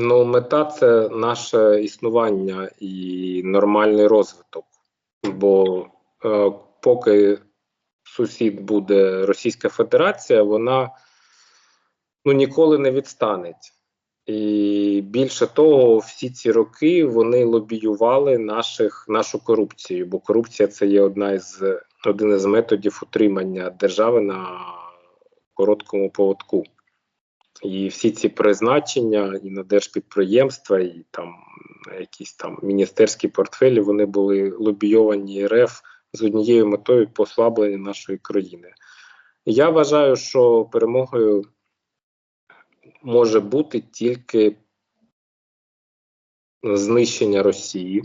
Ну, мета це наше існування і нормальний розвиток. Бо е, поки сусід буде Російська Федерація, вона ну, ніколи не відстанеть. І більше того, всі ці роки вони лобіювали наших, нашу корупцію, бо корупція це є одна із один із методів утримання держави на короткому поводку. І всі ці призначення і на держпідприємства, і там якісь там міністерські портфелі вони були лобійовані РФ з однією метою послаблення нашої країни. Я вважаю, що перемогою може бути тільки знищення Росії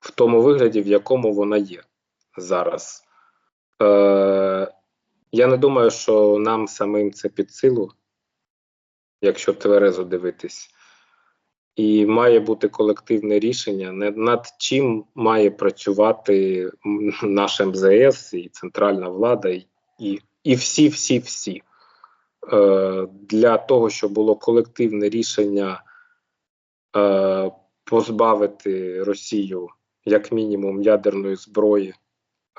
в тому вигляді, в якому вона є зараз. Е, я не думаю, що нам самим це під силу, якщо тверезо дивитись. І має бути колективне рішення, над чим має працювати наш МЗС і центральна влада, і, і, і всі, всі, всі. Е, для того, щоб було колективне рішення е, позбавити Росію як мінімум ядерної зброї.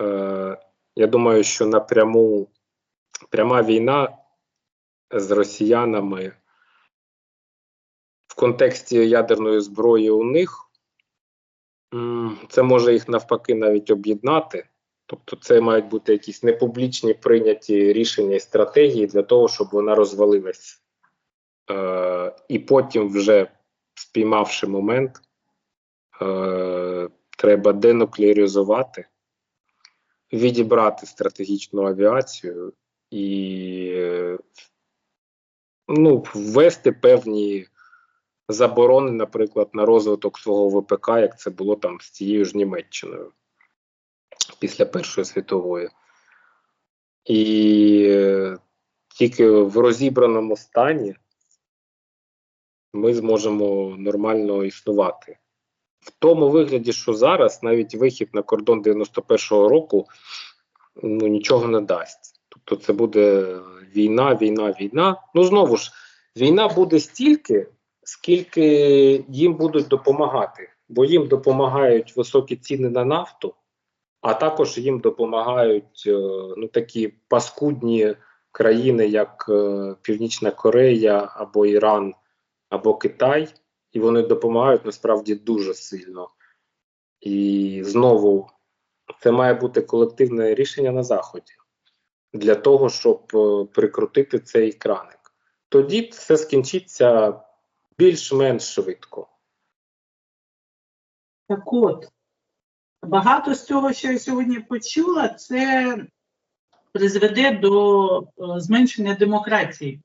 Е, я думаю, що напряму пряма війна з росіянами контексті ядерної зброї у них це може їх навпаки навіть об'єднати. Тобто, це мають бути якісь непублічні прийняті рішення і стратегії для того, щоб вона розвалилась. Е, і потім, вже спіймавши момент, е, треба денуклеаризувати, відібрати стратегічну авіацію і е, ну, ввести певні заборони, наприклад, на розвиток свого ВПК, як це було там з цією ж Німеччиною після Першої світової. І е, тільки в розібраному стані ми зможемо нормально існувати. В тому вигляді, що зараз навіть вихід на кордон 91-го року ну, нічого не дасть. Тобто це буде війна, війна, війна. Ну знову ж, війна буде стільки, скільки їм будуть допомагати, бо їм допомагають високі ціни на нафту, а також їм допомагають е, ну, такі паскудні країни, як е, Північна Корея або Іран, або Китай, і вони допомагають насправді дуже сильно. І знову це має бути колективне рішення на Заході для того, щоб е, прикрутити цей краник. Тоді все скінчиться більш-менш швидко. Так от, багато з цього, що я сьогодні почула, це призведе до е, зменшення демократії.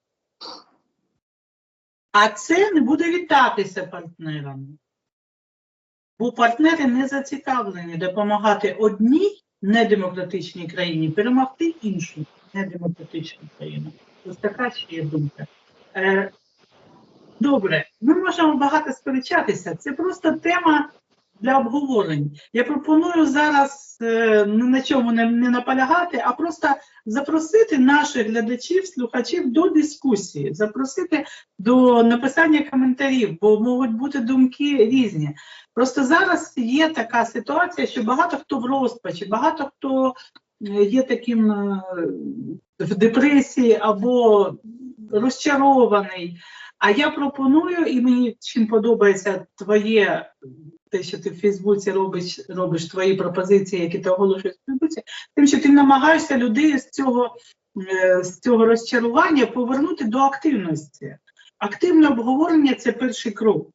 А це не буде вітатися партнерам. Бо партнери не зацікавлені допомагати одній недемократичній країні перемогти іншу недемократичну країну. Ось така ще є думка. Добре, ми можемо багато сперечатися. Це просто тема для обговорень. Я пропоную зараз е, на чому не, не наполягати, а просто запросити наших глядачів, слухачів до дискусії, запросити до написання коментарів, бо можуть бути думки різні. Просто зараз є така ситуація, що багато хто в розпачі, багато хто е, є таким е, в депресії або розчарований. А я пропоную, і мені чим подобається твоє, те, що ти в Фейсбуці робиш, робиш твої пропозиції, які ти оголошуєш в Фейсбуці, тим, що ти намагаєшся людей з цього, е, з цього розчарування повернути до активності. Активне обговорення це перший крок.